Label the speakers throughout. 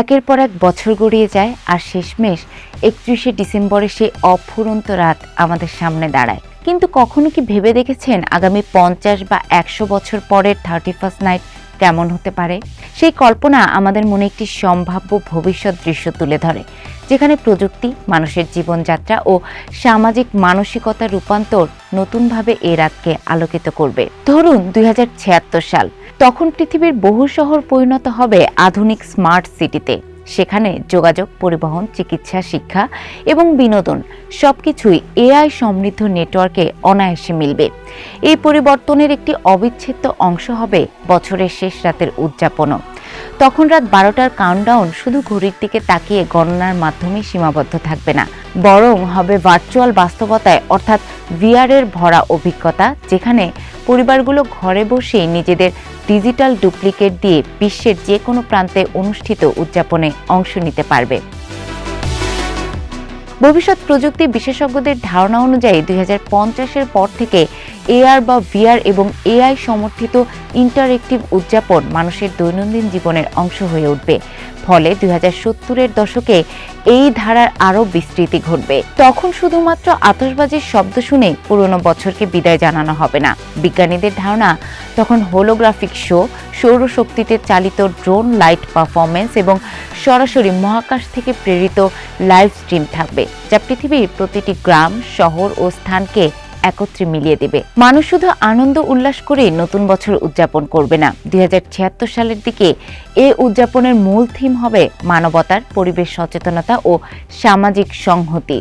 Speaker 1: একের পর এক বছর গড়িয়ে যায় আর শেষমেশ একত্রিশে ডিসেম্বরে সেই অফুরন্ত রাত আমাদের সামনে দাঁড়ায়। কিন্তু কখনো কি ভেবে দেখেছেন আগামী পঞ্চাশ বা একশো বছর পরের থার্টি ফার্স্ট নাইট কেমন হতে পারে? সেই কল্পনা আমাদের মনে একটি সম্ভাব্য ভবিষ্যৎ দৃশ্য তুলে ধরে, যেখানে প্রযুক্তি, মানুষের জীবনযাত্রা ও সামাজিক মানসিকতা রূপান্তর নতুনভাবে এ রাতকে আলোকিত করবে। ধরুন দুই হাজার ছিয়াত্তর সাল, তখন পৃথিবীর বহু শহর পরিণত হবে আধুনিক স্মার্ট সিটিতে। সেখানে যোগাযোগ, পরিবহন, চিকিৎসা, শিক্ষা এবং বিনোদন সবকিছুই এআই সমৃদ্ধ নেটওয়ার্কে অনায়াসে মিলবে। এই পরিবর্তনের একটি অবিচ্ছেদ্য অংশ হবে বছরের শেষ রাতের উদযাপনও। তখন রাত বারোটার কাউন্টডাউন শুধু ঘড়ির দিকে তাকিয়ে গণনার মাধ্যমে সীমাবদ্ধ থাকবে না, বরং হবে ভার্চুয়াল বাস্তবতায়, অর্থাৎ ভিআরের ভরা অভিজ্ঞতা, যেখানে পরিবারগুলো ঘরে বসেই নিজেদের ডিজিটাল ডুপ্লিকেট দিয়ে বিশ্বের যে কোনো প্রান্তে অনুষ্ঠিত উদযাপনে অংশ নিতে পারবে। ভবিষ্যৎ প্রযুক্তি বিশেষজ্ঞদের ধারণা অনুযায়ী দুই পর থেকে এআর বা ভিআর এবং এআই সমর্থিত ইন্টারেক্টিভ উদযাপন মানুষের দৈনন্দিন জীবনের অংশ হয়ে উঠবে। ফলে দুই সত্তরের দশকে এই ধারার আরও বিস্তৃতি ঘটবে। তখন শুধুমাত্র আতশবাজির শব্দ শুনে পুরনো বছরকে বিদায় জানানো হবে না। বিজ্ঞানীদের ধারণা, তখন হোলোগ্রাফিক শো সৌরশক্তিতে চালিত ড্রোন লাইট পারফরমেন্স এবং সরাসরি মহাকাশ থেকে প্রেরিত লাইভ স্ট্রিম থাকবে, যা পৃথিবীর প্রতিটি গ্রাম, শহর ও স্থানকে একত্রে মিলিয়ে দেবে। মানুষ শুধু আনন্দ উল্লাস করে নতুন বছর উদযাপন করবে না। দুই সালের দিকে এ উদযাপনের মূল থিম হবে মানবতার পরিবেশ সচেতনতা ও সামাজিক সংহতি।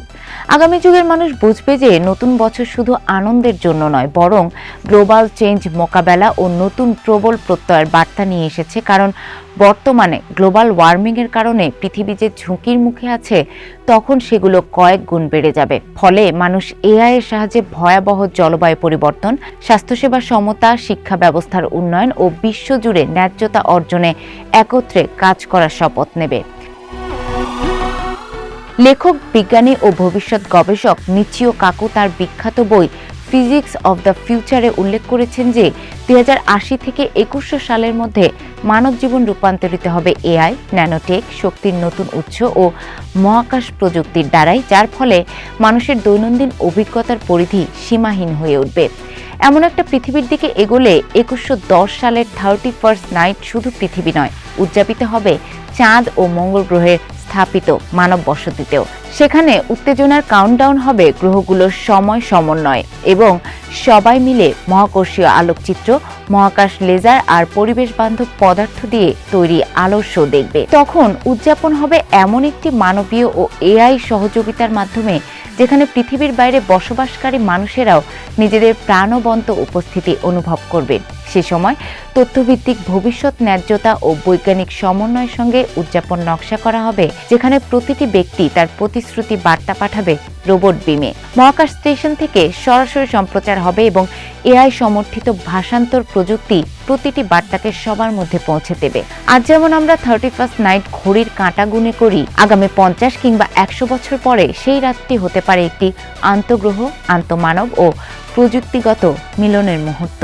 Speaker 1: আগামী যুগের মানুষ বুঝবে যে নতুন বছর শুধু আনন্দের জন্য নয়, বরং গ্লোবাল চেঞ্জ মোকাবেলা ও নতুন প্রবল প্রত্যয়ের বার্তা নিয়ে এসেছে। কারণ বর্তমানে গ্লোবাল ওয়ার্মিংয়ের কারণে পৃথিবী যে ঝুঁকির মুখে আছে, তখন সেগুলো কয়েক গুণ বেড়ে যাবে। ফলে মানুষ এআই এর সাহায্যে ভয়াবহ জলবায়ু পরিবর্তন স্বাস্থ্যসেবা সমতা, শিক্ষা ব্যবস্থার উন্নয়ন ও বিশ্বজুড়ে ন্যায্যতা অর্জনে একত্রে কাজ করার শপথ নেবে। লেখক, বিজ্ঞানী ও ভবিষ্যৎ গবেষক নিচিও কাকু তার বিখ্যাত বই ফিজিক্স অব দ্য ফিউচারে উল্লেখ করেছেন যে, দুই হাজার আশি থেকে একুশশো সালের মধ্যে মানব জীবন রূপান্তরিত হবে এআই ন্যানোটেক শক্তির নতুন উৎস ও মহাকাশ প্রযুক্তির দ্বারাই, যার ফলে মানুষের দৈনন্দিন অভিজ্ঞতার পরিধি সীমাহীন হয়ে উঠবে। এমন একটা পৃথিবীর দিকে এগোলে একুশশো দশ সালের থার্টি ফার্স্ট নাইট শুধু পৃথিবী নয়, উদযাপিত হবে চাঁদ ও মঙ্গল গ্রহের স্থাপিত মানব বসতিতেও। সেখানে উত্তেজনার কাউন্টডাউন হবে গ্রহগুলোর সময় সমন্বয় এবং সবাই মিলে মহাকর্ষীয় আলোকচিত্র, মহাকাশ লেজার আর পরিবেশ বান্ধব পদার্থ দিয়ে তৈরি আলোর শো দেখবে। তখন উদযাপন হবে এমন একটি মানবীয় ও এআই সহযোগিতার মাধ্যমে, যেখানে পৃথিবীর বাইরে বসবাসকারী মানুষেরাও নিজেদের প্রাণবন্ত উপস্থিতি অনুভব করবে সে সময় তথ্যভিত্তিক ভবিষ্যৎ ন্যায্যতা ও বৈজ্ঞানিক সমন্বয়ের সঙ্গে উদযাপন নকশা করা হবে, যেখানে প্রতিটি ব্যক্তি তার প্রতিশ্রুতি বার্তা পাঠাবে রোবট বিমে। মহাকাশ স্টেশন থেকে সরাসরি সম্প্রচার হবে এবং এআই সমর্থিত ভাষান্তর প্রযুক্তি প্রতিটি বার্তাকে সবার মধ্যে পৌঁছে দেবে। আজ যেমন আমরা থার্টি ফার্স্ট নাইট ঘড়ির কাঁটা গুনে করি, আগামী পঞ্চাশ কিংবা একশো বছর পরে সেই রাতটি হতে পারে একটি আন্তগ্রহ, আন্তমানব ও প্রযুক্তিগত মিলনের মুহূর্ত।